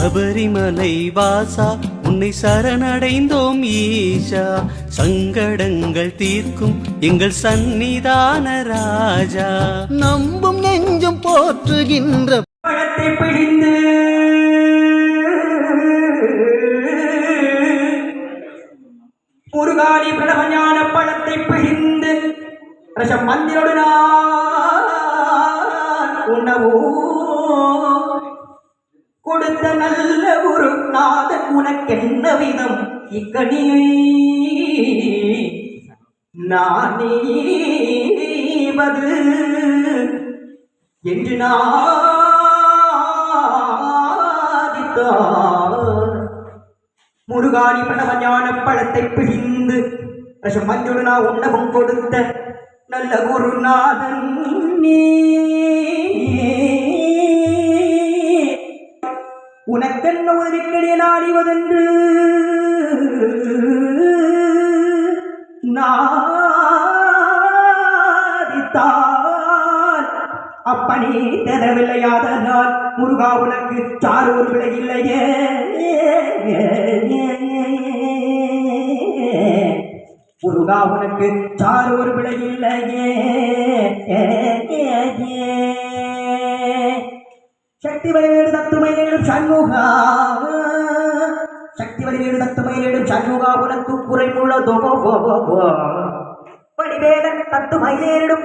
சபரிமலை வாசா உன்னை சரணடைந்தோம் ஈஷா. சங்கடங்கள் தீர்க்கும் எங்கள் சந்நிதான ராஜா. நம்பும் நெஞ்சம் போற்றுகின்ற பழத்தை பிழிந்து முருகாடி பிரணவஞான பழத்தை பிழிந்து ரசம் மந்திரோடு நான் உணவோ கொடுத்த நல்ல ஒரு நாதன் உனக்கென்ன விதம்? இக்கணி நானேவது என்று நாதித்தார் முருகாணி பிரணவஞான பழத்தை பிழிந்து ரசம் மஞ்சள் நான் உண்ணவும் கொடுத்த நல்ல குருநாதன் நீ. உதவிக்கடிய நாடிவதென்று நாதித்தால் அப்பனே தரவில்லையாதனால் முருகா உனக்கு சாறு ஒரு விலை இல்லையே. முருகா உனக்கு சாறு ஒரு விலை இல்லையே. சக்தி வலிவேடு தத்துமை வடிவேடும் சண்முகா. சக்தி வலிவேடு தத்துமை சண்முகா உனக்கு குறைமுள்ளதோ வடிவேலன் தத்துமை நேரிடும்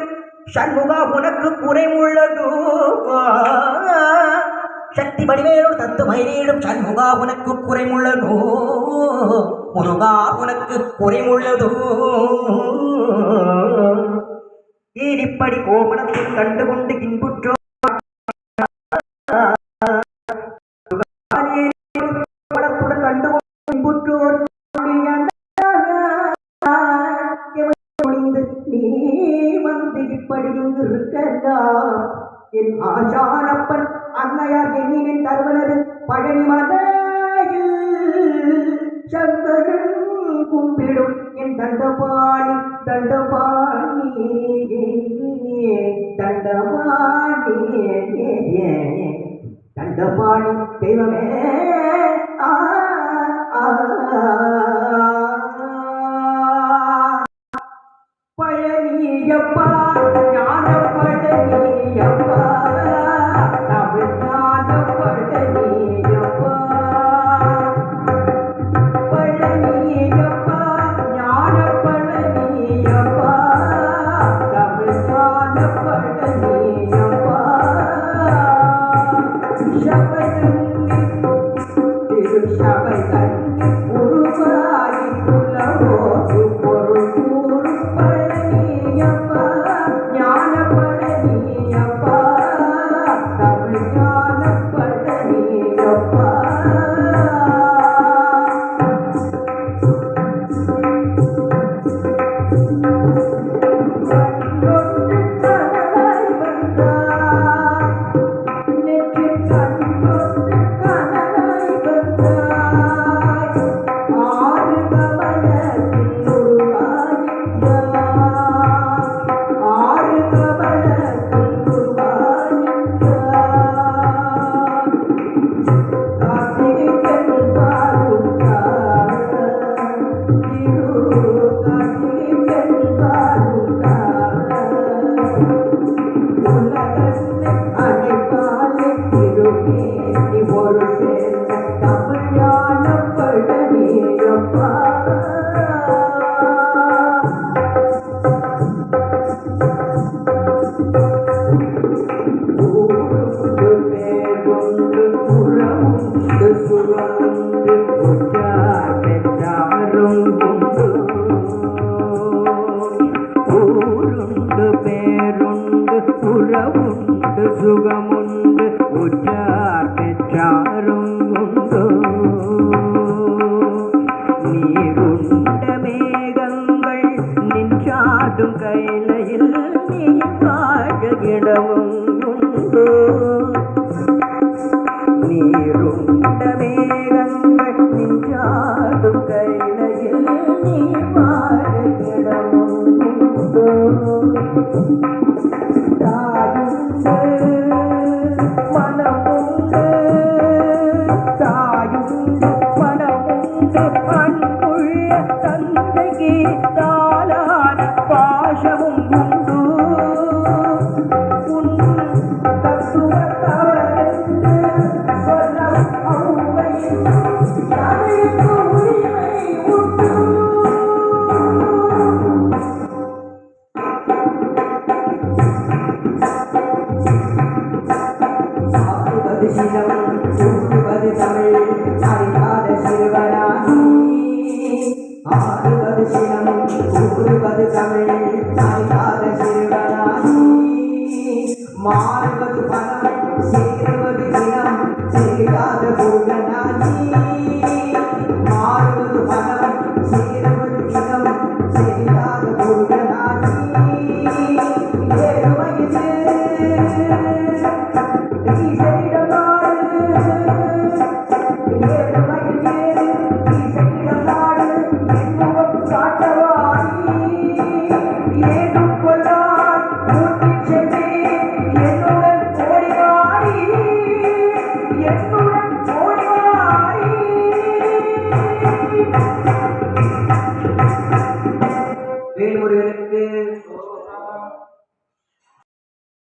சண்முகா உனக்கு குறைமுள்ளதோ சக்தி வடிவேலோடு தத்துமை நேரிடும் சண்முகா உனக்கு குறைமுள்ளதோ முருகா உனக்கு குறைமுள்ளதோ ஈடிப்படி கோமணத்தில் கண்டுகொண்டு இன்புற்றோ? இருக்கலாம் என் ஆசாரப்பன் அன்னையார் எண்ணினின் தருவனது பழனி மலையில் சங்கரன் கும்பிடும் என் தண்டபாணி தண்டபாணி தண்டபாணி தண்டபாணி. já vai പേരുണ്ട് ഉറവുണ്ട് സുഖമുണ്ട് ഉറ്റ கைலையில் நீ வாழ இடமும் உண்டு. நீருண்ட மேகங்கள் நின்றாடு கைலையில் நீ வாழ உண்டு. மாறுவது சினம் தமிழ் அறியாத சிறுவனாகி ஆடுவது சினம் கூறுவது தமிழ் அறியாத சிறுவனாகி மாறுவது பணம் சேருவது